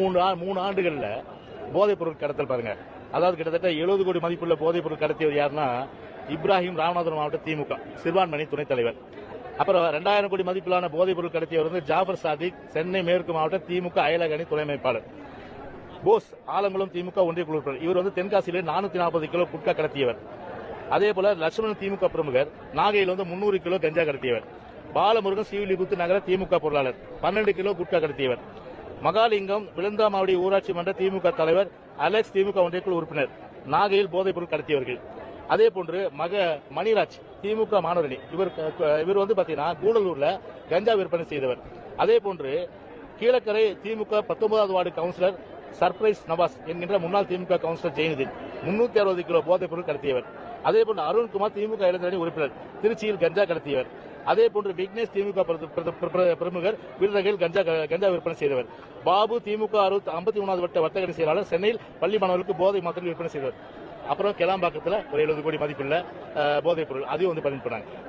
மூணு ஆ- மூணு ஆண்டுகள்ல போதைப் பொருள் கடத்தல் பாருங்க. அதாவது கிட்டத்தட்ட எழுபது கோடி மதிப்புள்ள போதைப் பொருள் கடத்தியவர் யாருன்னா இப்ராஹிம் ராமநாதபுரம் மாவட்ட திமுக சிறுபான்மணி துணைத் தலைவர். அப்புறம் ரெண்டாயிரம் கோடி மதிப்பிலான போதைப் பொருள் கடத்தியவர் வந்து ஜாஃபர் சாதிக் சென்னை மேற்கு மாவட்ட திமுக அயலக அணி துணை அமைப்பாளர். போஸ் ஆலங்குளம் திமுக ஒன்றிய குழு இவர் வந்து தென்காசியிலே நானூத்தி நாற்பது கிலோ குட்கா கடத்தியவர். அதே போல லட்சுமணன் திமுக பிரமுகர் நாகையில் வந்து முன்னூறு கிலோ கஞ்சா கடத்தியவர். பாலமுருகன் சீவிலிபுத்து நகர திமுக பொருளாளர் பன்னெண்டு கிலோ குட்கா கடத்தியவர். மகாலிங்கம் விழுந்தாமாவடி ஊராட்சி மன்ற திமுக தலைவர் அலெக்ஸ் திமுக ஒன்றியக்குழு உறுப்பினர் நாகையில் போதைப் பொருள் கடத்தியவர்கள். அதே போன்று மக மணிராஜ் திமுக மாணவரணி. இவர் இவர் வந்து பாத்தீங்கன்னா கூடலூர்ல கஞ்சா விற்பனை செய்தவர். அதே போன்று கீழக்கரை திமுக பத்தொன்பதாவது வார்டு கவுன்சிலர் சர்ப்ரைஸ் நவாஸ் என்கின்ற முன்னாள் திமுக கவுன்சிலர் ஜெயநிதின் முன்னூத்தி அறுபது கிலோ போதைப் பொருள் கடத்தியவர். அதே போன்று அருண்குமார் திமுக இளைஞரணி உறுப்பினர் திருச்சியில் கஞ்சா கடத்தியவர். அதே போன்று விக்னேஷ் திமுக பிர- பிரமுகர் வீரர்கள் கஞ்சா கஞ்சா விற்பனை செய்தவர். பாபு திமுக அறுபத்தி ஐம்பத்தி மூணாவது வட்ட வர்த்தக செயலாளர் சென்னையில் பள்ளி மாணவர்களுக்கு போதை மாத்திரை விற்பனை செய்தவர். அப்புறம் கிளாம்பாக்கத்தில் ஒரு எழுபது கோடி மதிப்புள்ள போதைப் பொருள் அதையும் வந்து பதிவு பண்ணாங்க.